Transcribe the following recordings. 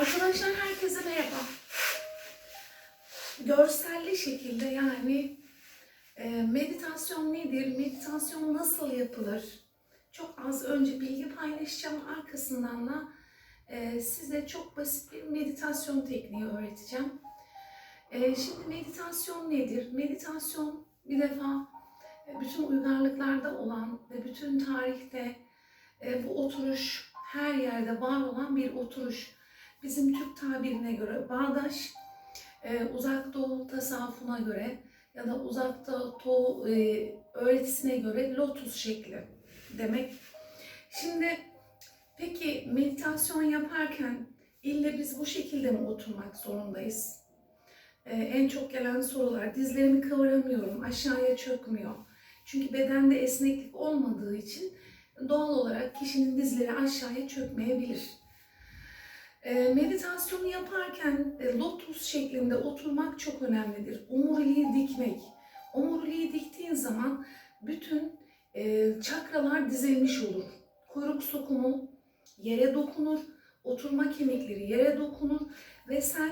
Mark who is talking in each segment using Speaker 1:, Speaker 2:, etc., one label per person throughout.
Speaker 1: Arkadaşlar herkese merhaba. Görselli şekilde yani e, meditasyon nedir, meditasyon nasıl yapılır? Çok az önce bilgi paylaşacağım. Arkasından da e, size çok basit bir meditasyon tekniği öğreteceğim. E, şimdi meditasyon nedir? Meditasyon bir defa bütün uygarlıklarda olan ve bütün tarihte bu oturuş her yerde var olan bir oturuş. Bizim Türk tabirine göre bağdaş, e, uzak doğu tasavvufuna göre ya da uzak doğu e, öğretisine göre lotus şekli demek. Şimdi peki meditasyon yaparken ille biz bu şekilde mi oturmak zorundayız? E, en çok gelen sorular dizlerimi kıvıramıyorum, aşağıya çökmüyor. Çünkü bedende esneklik olmadığı için doğal olarak kişinin dizleri aşağıya çökmeyebilir. E, meditasyonu yaparken e, lotus şeklinde oturmak çok önemlidir. Omuriliği dikmek. Omuriliği diktiğin zaman bütün e, çakralar dizilmiş olur. Kuyruk sokumu yere dokunur, oturma kemikleri yere dokunur ve sen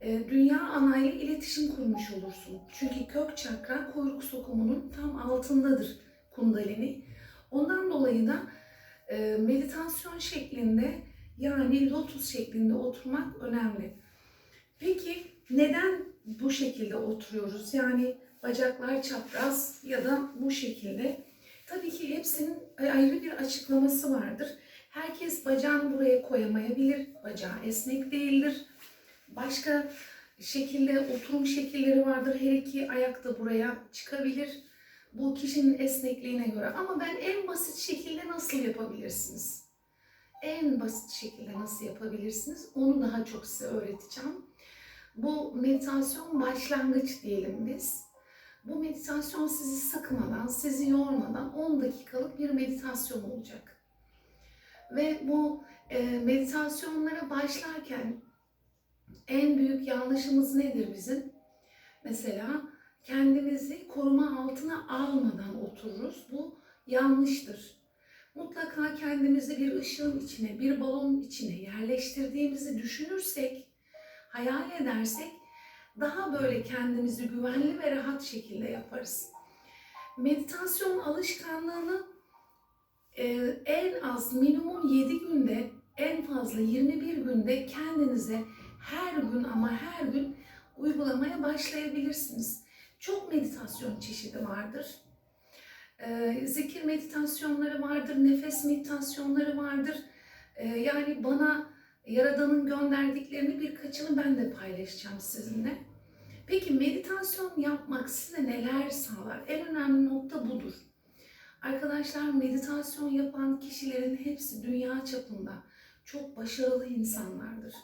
Speaker 1: e, dünya anayla iletişim kurmuş olursun. Çünkü kök çakra kuyruk sokumunun tam altındadır kundalini. Ondan dolayı da meditasyon şeklinde yani lotus şeklinde oturmak önemli. Peki neden bu şekilde oturuyoruz? Yani bacaklar çapraz ya da bu şekilde. Tabii ki hepsinin ayrı bir açıklaması vardır. Herkes bacağını buraya koyamayabilir. Bacağı esnek değildir. Başka şekilde oturum şekilleri vardır. Her iki ayak da buraya çıkabilir. Bu kişinin esnekliğine göre. Ama ben en basit şekilde nasıl yapabilirsiniz? En basit şekilde nasıl yapabilirsiniz? Onu daha çok size öğreteceğim. Bu meditasyon başlangıç diyelim biz. Bu meditasyon sizi sıkmadan, sizi yormadan 10 dakikalık bir meditasyon olacak. Ve bu e, meditasyonlara başlarken en büyük yanlışımız nedir bizim? Mesela kendimizi koruma altına almadan otururuz. Bu yanlıştır. Mutlaka kendimizi bir ışığın içine, bir balonun içine yerleştirdiğimizi düşünürsek, hayal edersek daha böyle kendimizi güvenli ve rahat şekilde yaparız. Meditasyon alışkanlığını e, en az minimum 7 günde, en fazla 21 günde kendinize her gün ama her gün uygulamaya başlayabilirsiniz. Çok meditasyon çeşidi vardır. Zikir meditasyonları vardır, nefes meditasyonları vardır. Yani bana Yaradan'ın gönderdiklerini birkaçını ben de paylaşacağım sizinle. Peki meditasyon yapmak size neler sağlar? En önemli nokta budur. Arkadaşlar meditasyon yapan kişilerin hepsi dünya çapında çok başarılı insanlardır.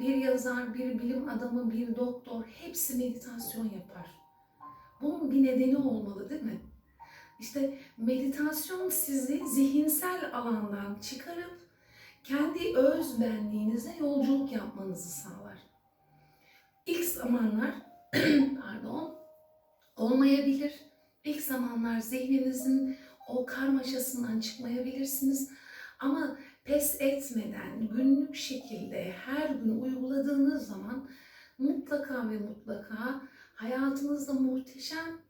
Speaker 1: Bir yazar, bir bilim adamı, bir doktor hepsi meditasyon yapar. Bunun bir nedeni olmalı değil mi? İşte meditasyon sizi zihinsel alandan çıkarıp kendi öz benliğinize yolculuk yapmanızı sağlar. İlk zamanlar pardon olmayabilir. İlk zamanlar zihninizin o karmaşasından çıkmayabilirsiniz. Ama pes etmeden günlük şekilde her gün uyguladığınız zaman mutlaka ve mutlaka hayatınızda muhteşem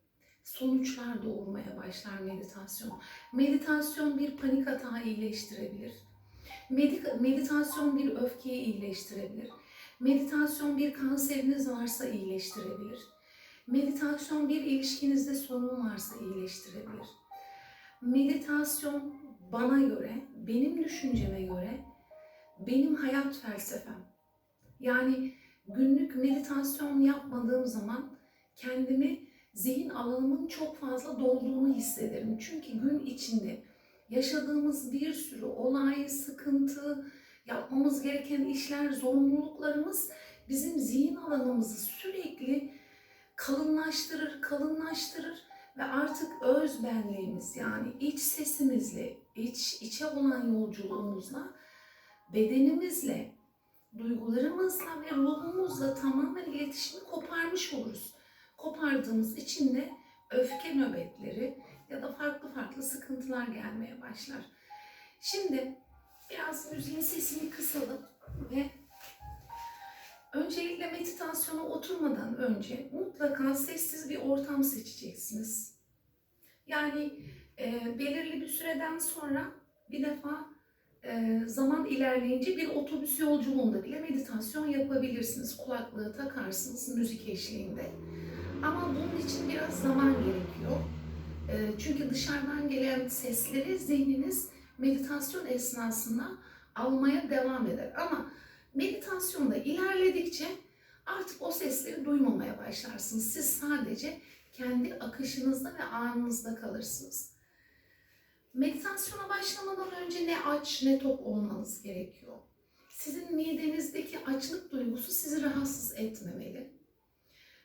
Speaker 1: sonuçlar doğurmaya başlar meditasyon. Meditasyon bir panik atağı iyileştirebilir. Meditasyon bir öfkeyi iyileştirebilir. Meditasyon bir kanseriniz varsa iyileştirebilir. Meditasyon bir ilişkinizde sorun varsa iyileştirebilir. Meditasyon bana göre, benim düşünceme göre benim hayat felsefem. Yani günlük meditasyon yapmadığım zaman kendimi zihin alanımın çok fazla dolduğunu hissederim. Çünkü gün içinde yaşadığımız bir sürü olay, sıkıntı, yapmamız gereken işler, zorunluluklarımız bizim zihin alanımızı sürekli kalınlaştırır, kalınlaştırır ve artık öz benliğimiz yani iç sesimizle, iç içe olan yolculuğumuzla, bedenimizle, duygularımızla ve ruhumuzla tamamen iletişimi koparmış oluruz. Kopardığımız için de öfke nöbetleri ya da farklı farklı sıkıntılar gelmeye başlar. Şimdi biraz müziğin sesini kısalım ve Öncelikle meditasyona oturmadan önce mutlaka sessiz bir ortam seçeceksiniz. Yani e, belirli bir süreden sonra bir defa e, zaman ilerleyince bir otobüs yolculuğunda bile meditasyon yapabilirsiniz. Kulaklığı takarsınız müzik eşliğinde. Ama bunun için biraz zaman gerekiyor. E, çünkü dışarıdan gelen sesleri zihniniz meditasyon esnasında almaya devam eder. Ama meditasyonda ilerledikçe artık o sesleri duymamaya başlarsınız. Siz sadece kendi akışınızda ve anınızda kalırsınız. Meditasyona başlamadan önce ne aç ne tok olmanız gerekiyor. Sizin midenizdeki açlık duygusu sizi rahatsız etmemeli.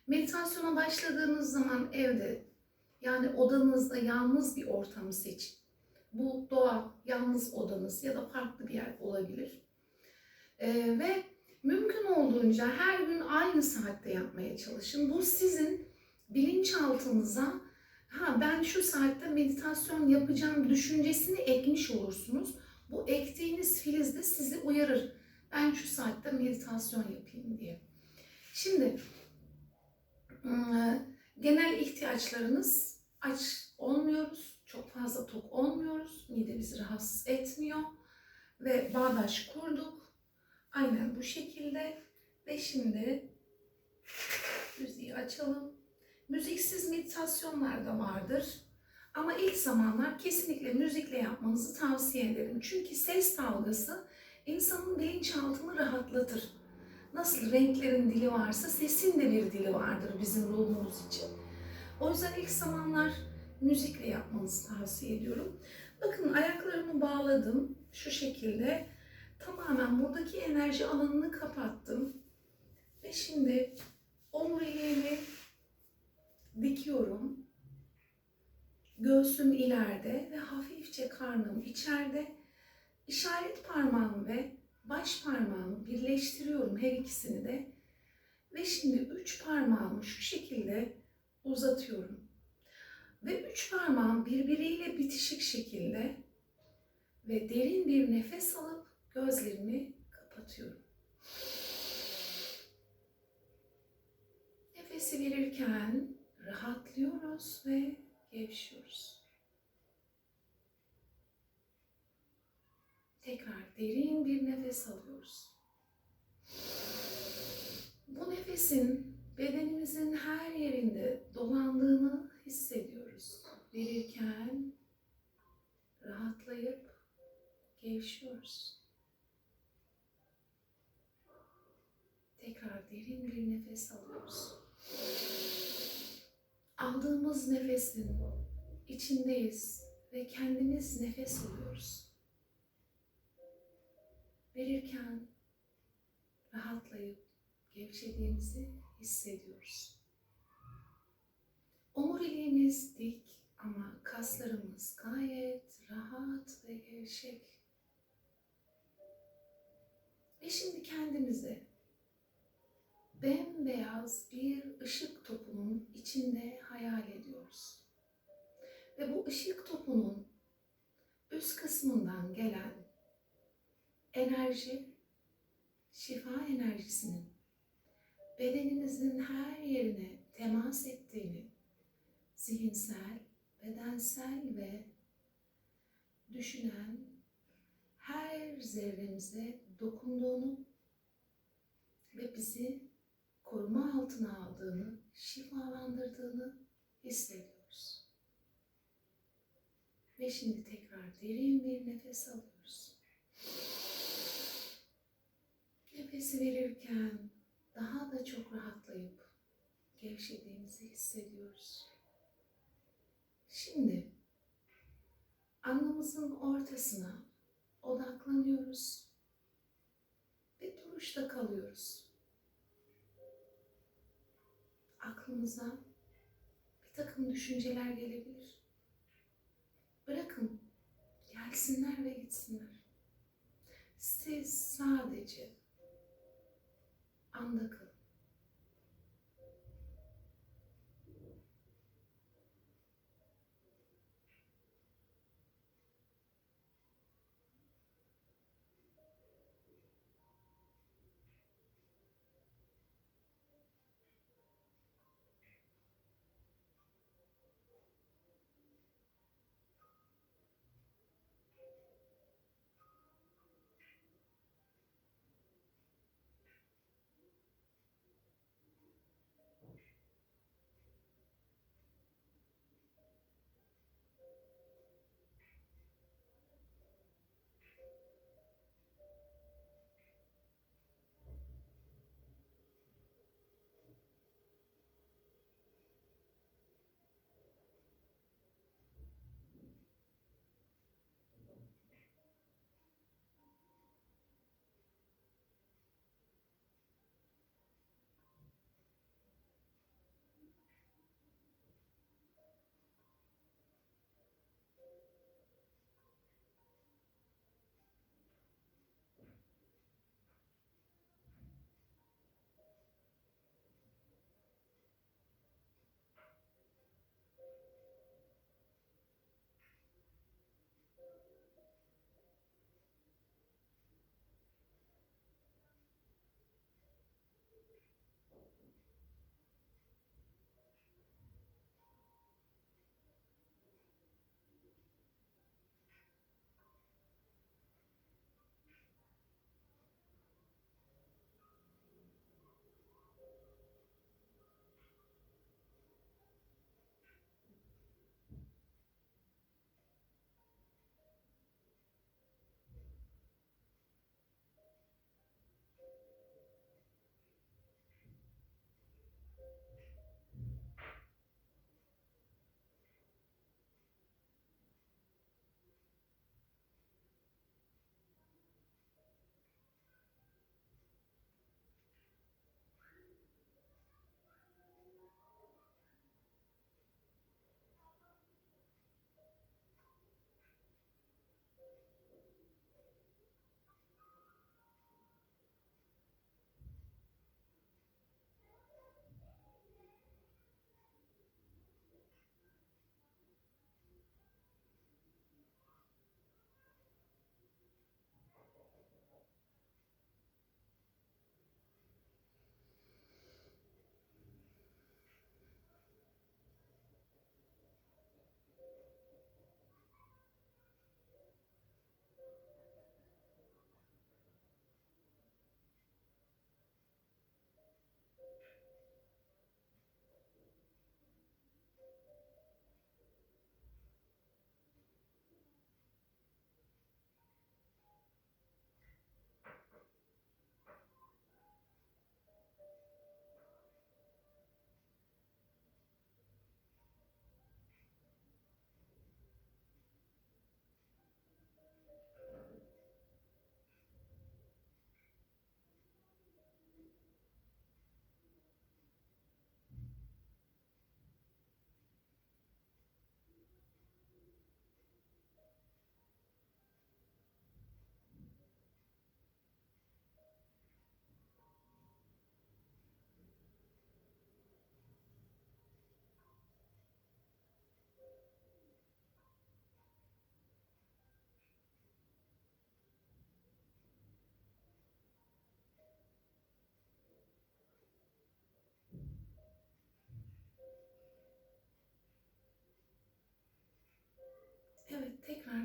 Speaker 1: Meditasyona başladığınız zaman evde yani odanızda yalnız bir ortamı seçin. Bu doğa, yalnız odanız ya da farklı bir yer olabilir. Ee, ve mümkün olduğunca her gün aynı saatte yapmaya çalışın. Bu sizin bilinçaltınıza ha ben şu saatte meditasyon yapacağım düşüncesini ekmiş olursunuz. Bu ektiğiniz filiz de sizi uyarır. Ben şu saatte meditasyon yapayım diye. Şimdi genel ihtiyaçlarınız aç olmuyoruz, çok fazla tok olmuyoruz, mide bizi rahatsız etmiyor ve bağdaş kurduk. Aynen bu şekilde ve şimdi müziği açalım. Müziksiz meditasyonlar da vardır. Ama ilk zamanlar kesinlikle müzikle yapmanızı tavsiye ederim. Çünkü ses dalgası insanın bilinçaltını rahatlatır. Nasıl renklerin dili varsa sesin de bir dili vardır bizim ruhumuz için. O yüzden ilk zamanlar müzikle yapmanızı tavsiye ediyorum. Bakın ayaklarımı bağladım şu şekilde. Tamamen buradaki enerji alanını kapattım. Ve şimdi omuriliğimi dikiyorum. Göğsüm ileride ve hafifçe karnım içeride. İşaret parmağım ve baş parmağımı birleştiriyorum her ikisini de. Ve şimdi üç parmağımı şu şekilde uzatıyorum. Ve üç parmağım birbiriyle bitişik şekilde ve derin bir nefes alıp gözlerimi kapatıyorum. Nefesi verirken rahatlıyoruz ve gevşiyoruz. Tekrar derin bir nefes alıyoruz. Bu nefesin bedenimizin her yerinde dolandığını hissediyoruz. Verirken rahatlayıp gevşiyoruz. Tekrar derin bir nefes alıyoruz. Aldığımız nefesin içindeyiz ve kendimiz nefes alıyoruz. Verirken rahatlayıp gevşediğimizi hissediyoruz. Omuriliğimiz dik ama kaslarımız gayet rahat ve gevşek. Ve şimdi kendimizi bembeyaz bir ışık topunun içinde hayal ediyoruz. Ve bu ışık topunun üst kısmından gelen enerji, şifa enerjisinin bedeninizin her yerine temas ettiğini, zihinsel, bedensel ve düşünen her zerremize dokunduğunu ve bizi koruma altına aldığını, şifalandırdığını hissediyoruz. Ve şimdi tekrar derin bir nefes alıyoruz. Nefesi verirken daha da çok rahatlayıp gevşediğimizi hissediyoruz. Şimdi alnımızın ortasına odaklanıyoruz ve duruşta kalıyoruz. Aklımıza bir takım düşünceler gelebilir. Bırakın gelsinler ve gitsinler. Siz sadece anda kalın.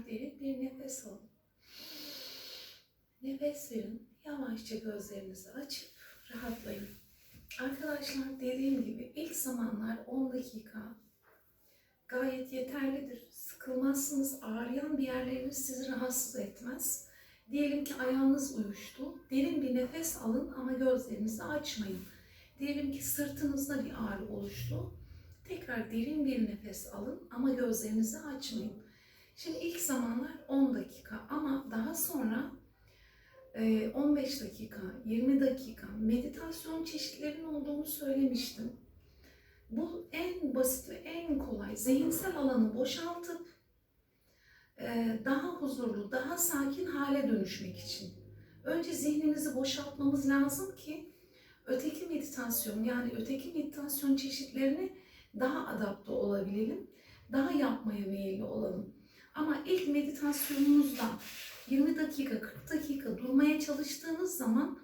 Speaker 1: Derin bir nefes alın. Nefes verin. Yavaşça gözlerinizi açıp rahatlayın. Arkadaşlar dediğim gibi ilk zamanlar 10 dakika gayet yeterlidir. Sıkılmazsınız. Ağrıyan bir yerleriniz sizi rahatsız etmez. Diyelim ki ayağınız uyuştu. Derin bir nefes alın ama gözlerinizi açmayın. Diyelim ki sırtınızda bir ağrı oluştu. Tekrar derin bir nefes alın ama gözlerinizi açmayın. Şimdi ilk zamanlar 10 dakika ama daha sonra e, 15 dakika, 20 dakika meditasyon çeşitlerinin olduğunu söylemiştim. Bu en basit ve en kolay zihinsel alanı boşaltıp e, daha huzurlu, daha sakin hale dönüşmek için. Önce zihnimizi boşaltmamız lazım ki öteki meditasyon yani öteki meditasyon çeşitlerini daha adapte olabilelim, daha yapmaya meyilli olalım. Ama ilk meditasyonunuzda 20 dakika, 40 dakika durmaya çalıştığınız zaman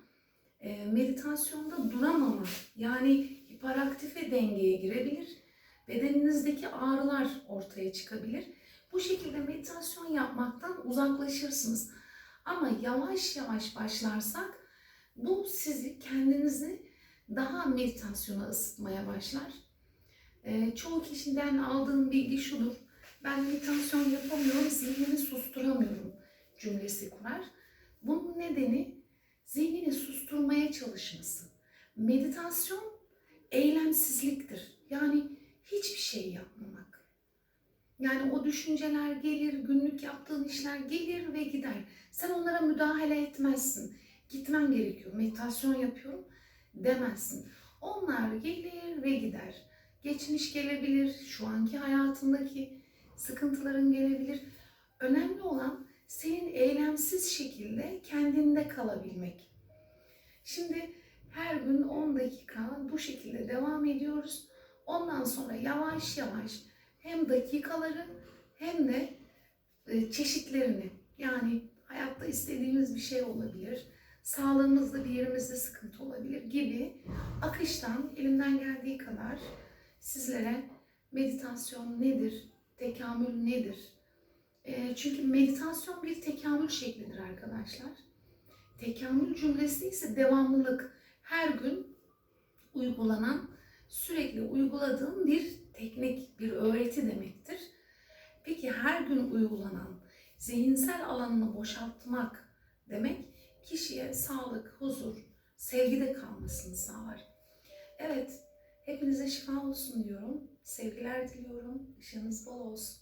Speaker 1: e, meditasyonda duramama yani hiperaktife dengeye girebilir. Bedeninizdeki ağrılar ortaya çıkabilir. Bu şekilde meditasyon yapmaktan uzaklaşırsınız. Ama yavaş yavaş başlarsak bu sizi kendinizi daha meditasyona ısıtmaya başlar. Ee, çoğu kişiden aldığım bilgi şudur. Ben meditasyon yapamıyorum, zihnimi susturamıyorum cümlesi kurar. Bunun nedeni zihnini susturmaya çalışması. Meditasyon eylemsizliktir. Yani hiçbir şey yapmamak. Yani o düşünceler gelir, günlük yaptığın işler gelir ve gider. Sen onlara müdahale etmezsin. Gitmen gerekiyor. Meditasyon yapıyorum demezsin. Onlar gelir ve gider. Geçmiş gelebilir, şu anki hayatındaki sıkıntıların gelebilir. Önemli olan senin eylemsiz şekilde kendinde kalabilmek. Şimdi her gün 10 dakika bu şekilde devam ediyoruz. Ondan sonra yavaş yavaş hem dakikaları hem de e, çeşitlerini yani hayatta istediğimiz bir şey olabilir, sağlığımızda bir yerimizde sıkıntı olabilir gibi akıştan elimden geldiği kadar sizlere meditasyon nedir, tekamül nedir? E, çünkü meditasyon bir tekamül şeklidir arkadaşlar. Tekamül cümlesi ise devamlılık. Her gün uygulanan, sürekli uyguladığım bir teknik, bir öğreti demektir. Peki her gün uygulanan zihinsel alanını boşaltmak demek kişiye sağlık, huzur, sevgide kalmasını sağlar. Evet, hepinize şifa olsun diyorum. Sevgiler diliyorum. Işığınız bol olsun.